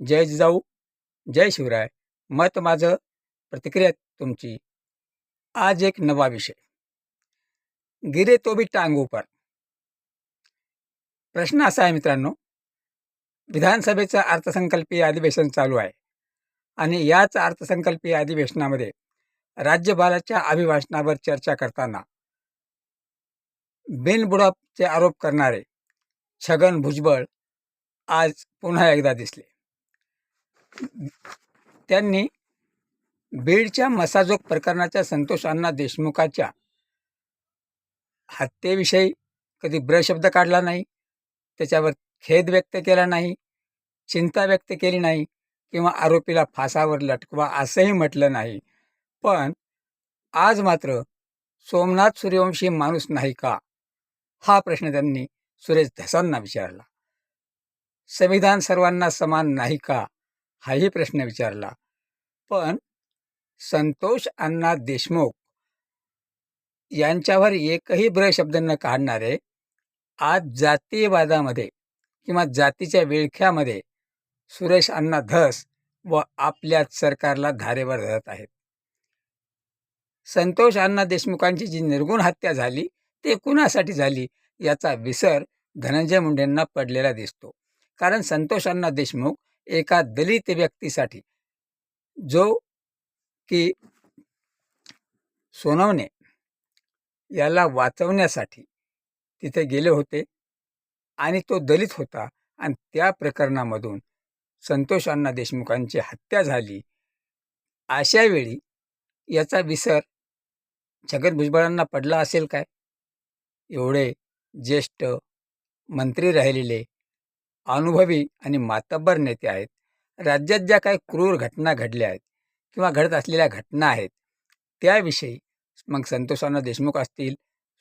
जय जिजाऊ जय शिवराय. मत माझं प्रतिक्रिया तुमची. आज एक नवा विषय. गिरे तो भी टांग ऊपर प्रश्न असा आहे मित्रांनो विधानसभेचं अर्थसंकल्पीय अधिवेशन चालू आहे. आणि याच अर्थसंकल्पीय अधिवेशनामध्ये राज्यपालाच्या अभिभाषणावर चर्चा करताना बिनबुडाचे आरोप करणारे छगन भुजबळ आज पुन्हा एकदा दिसले. त्यांनी बीडच्या मसाजोग प्रकरणाच्या संतोष अण्णा देशमुखाच्या हत्येविषयी कधी ब्र शब्द काढला नाही त्याच्यावर खेद व्यक्त केला नाही चिंता व्यक्त केली नाही किंवा आरोपीला फासावर लटकवा असंही म्हटलं नाही. पण आज मात्र सोमनाथ सूर्यवंशी माणूस नाही का? हा प्रश्न त्यांनी सुरेश धसांना विचारला. संविधान सर्वांना समान नाही का? हाही प्रश्न विचारला. पण संतोष अण्णा देशमुख यांच्यावर एकही ब्र शब्द न काढणारे आज जातीयवादामध्ये किंवा जातीच्या विळख्यामध्ये सुरेश अण्णा धस व आपल्याच सरकारला धारेवर धरत आहेत. संतोष अण्णा देशमुखांची जी निर्गुण हत्या झाली ते कुणासाठी झाली याचा विसर धनंजय मुंडेंना पडलेला दिसतो. कारण संतोष अण्णा देशमुख एका दलित व्यक्तीसाठी. जो की सोनवणे याला वाचवण्यासाठी तिथे गेले होते आणि तो दलित होता आणि त्या प्रकरणामधून संतोष अण्णा देशमुखांची हत्या झाली. अशा वेळी याचा विसर छगन भुजबळांना पडला असेल काय? एवढे ज्येष्ठ मंत्री राहिलेले अनुभवी आणि मातब्बर नेते आहेत. राज्यात ज्या काही क्रूर घटना घडल्या आहेत किंवा घडत असलेल्या घटना आहेत त्याविषयी मग संतोषांना देशमुख असतील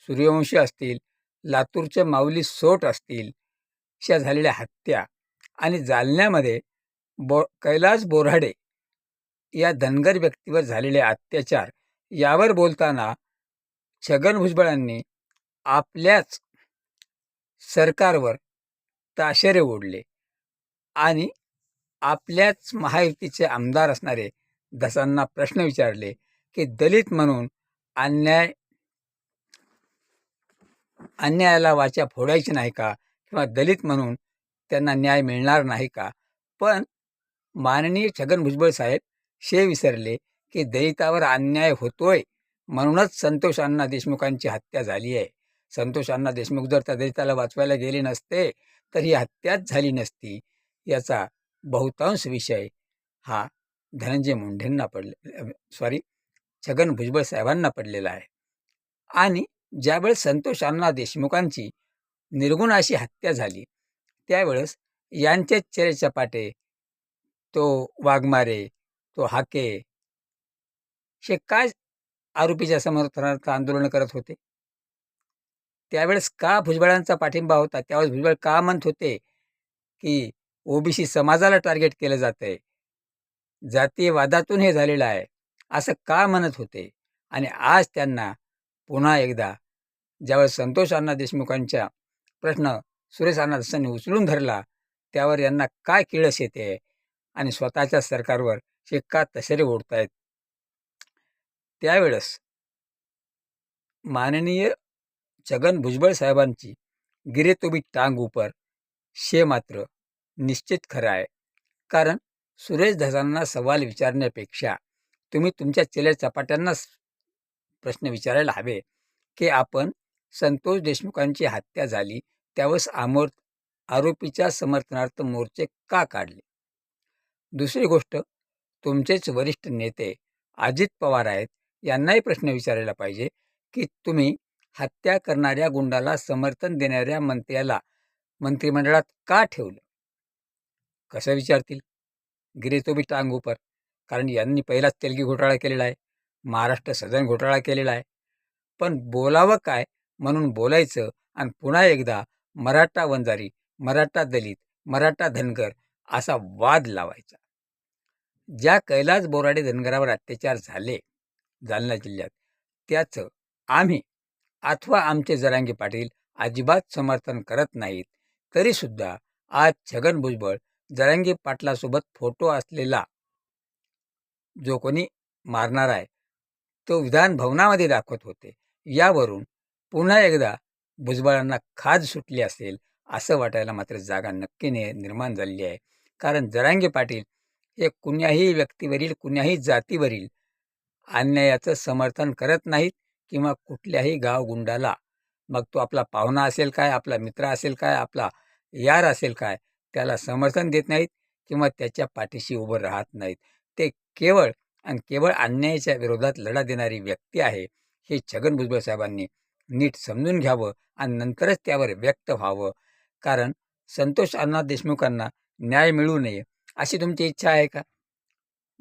सूर्यवंशी असतील लातूरचे माऊली सोट असतील अशा झालेल्या हत्या आणि जालन्यामध्ये बो कैलास बोराडे या धनगर व्यक्तीवर झालेले अत्याचार यावर बोलताना छगन भुजबळांनी आपल्याच सरकारवर ताशेरे ओढले. आणि आपल्याच महायुतीचे आमदार असणारे दसांना प्रश्न विचारले की दलित म्हणून अन्याय अन्यायाला वाचा फोडायची नाही का? किंवा दलित म्हणून त्यांना न्याय मिळणार नाही का? पण माननीय छगन भुजबळ साहेब शे विसरले की दलितावर अन्याय होतोय म्हणूनच संतोष अण्णा देशमुखांची हत्या झाली आहे. संतोष अण्णा देशमुख जर त्या दलिताला वाचवायला गेले नसते तर ही हत्याच झाली नसती. याचा बहुतांश विषय हा धनंजय मुंढेंना पडले सॉरी छगन भुजबळ साहेबांना पडलेला आहे. आणि ज्यावेळेस संतोष अण्णा देशमुखांची निर्गुण अशी हत्या झाली त्यावेळेस यांचेच चेहरे तो वाघमारे तो हाके हे काय आरोपीच्या समर्थनार्थ आंदोलन करत होते? त्यावेळेस का भुजबळांचा पाठिंबा होता? त्यावेळेस भुजबळ का म्हणत होते की ओबीसी समाजाला टार्गेट केलं जात आहे जातीयवादातून हे झालेलं आहे. असं का म्हणत होते? आणि आज त्यांना पुन्हा एकदा ज्यावेळेस संतोष अण्णा देशमुखांच्या प्रश्न सुरेश अण्णा उचलून धरला त्यावर यांना काय किळस येते? आणि स्वतःच्या सरकारवर शिक्का का ओढत ओढतायत? त्यावेळेस माननीय छगन भुजबळ साहेबांची गिरे तो भी टांग ऊपर शे मात्र निश्चित खरं आहे. कारण सुरेश धसांना सवाल विचारण्यापेक्षा तुम्ही तुमच्या चेल्या चपाट्यांनाच प्रश्न विचारायला हवे की आपण संतोष देशमुखांची हत्या झाली त्यावेळेस आमोर आरोपीच्या समर्थनार्थ मोर्चे का काढले? दुसरी गोष्ट तुमचेच वरिष्ठ नेते अजित पवार आहेत यांनाही प्रश्न विचारायला पाहिजे की तुम्ही हत्या करणाऱ्या गुंडाला समर्थन देणाऱ्या मंत्र्याला मंत्रिमंडळात का ठेवलं? कसं विचारतील? गिरे तो बी टांग उपर कारण यांनी पहिलाच तेलगी घोटाळा केलेला आहे. महाराष्ट्र सदन घोटाळा केलेला आहे. पण बोलावं काय म्हणून बोलायचं आणि पुन्हा एकदा मराठा वंजारी मराठा दलित मराठा धनगर असा वाद लावायचा. ज्या कैलास बोराडे धनगरावर अत्याचार झाले जालना जिल्ह्यात त्याचं आम्ही अथवा आमचे जरांगी पाटील अजिबात समर्थन करत नाहीत. तरीसुद्धा आज छगन भुजबळ जरांगी पाटलासोबत फोटो असलेला जो कोणी मारणार आहे तो विधान भवनामध्ये दाखवत होते. यावरून पुन्हा एकदा भुजबळांना खाज सुटली असेल असं वाटायला मात्र जागा नक्कीने निर्माण झालेली आहे. कारण जरांगे पाटील हे कुण्याही व्यक्तीवरील कुण्याही जातीवरील अन्यायाचं समर्थन करत नाहीत. किंवा कुठल्याही गावगुंडाला. मग तो आपला पाहुणा असेल काय आपला मित्र असेल काय आपला यार असेल काय त्याला समर्थन देत नाहीत किंवा त्याच्या पाठीशी उभं राहत नाहीत. ते केवळ आणि केवळ अन्यायाच्या विरोधात लढा देणारी व्यक्ती आहे हे छगन भुजबळ साहेबांनी नीट समजून घ्यावं आणि नंतरच त्यावर व्यक्त व्हावं. कारण संतोष अण्णा देशमुखांना न्याय मिळू नये अशी तुमची इच्छा आहे का?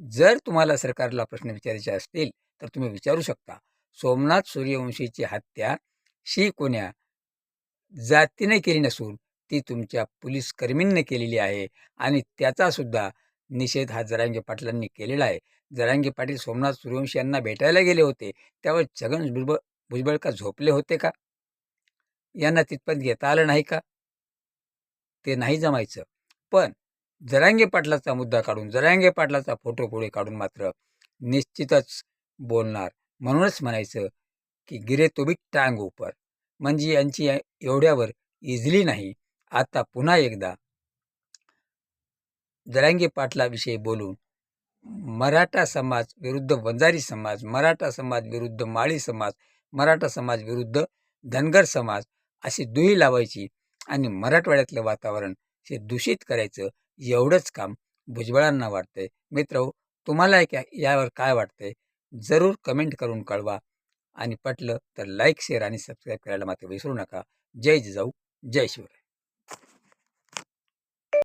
जर तुम्हाला सरकारला प्रश्न विचारायचे असतील तर तुम्ही विचारू शकता. सोमनाथ सूर्यवंशीची हत्या शी कोण्या जातीने केली नसून ती तुमच्या पोलीस कर्मींनी केलेली आहे आणि त्याचासुद्धा निषेध हा जरांगे पाटलांनी केलेला आहे. जरांगे पाटील सोमनाथ सूर्यवंशी यांना भेटायला गेले होते त्यावर छगन भुजबळ भुजबळ का झोपले होते का? यांना तिथपर्यंत घेता आलं नाही का? ते नाही जमायचं. पण जरांगे पाटलाचा मुद्दा काढून जरांगे पाटलाचा फोटो पुढे काढून मात्र निश्चितच बोलणार. म्हणूनच म्हणायचं की गिरे तो टांग उपर. म्हणजे यांची एवढ्यावर इझिली नाही. आता पुन्हा एकदा जरांगे पाटलाविषयी बोलून मराठा समाज विरुद्ध वंजारी समाज मराठा समाज विरुद्ध माळी समाज मराठा समाज विरुद्ध धनगर समाज अशी दुही लावायची आणि मराठवाड्यातलं वातावरण हे दूषित करायचं एवढंच काम भुजबळांना वाटतंय. मित्र तुम्हाला यावर काय वाटतंय? जरूर कमेंट करून कळवा. आणि पटलं तर लाईक शेअर आणि सबस्क्राईब करायला मात्र विसरू नका. जय जिजाऊ जय शिवराय.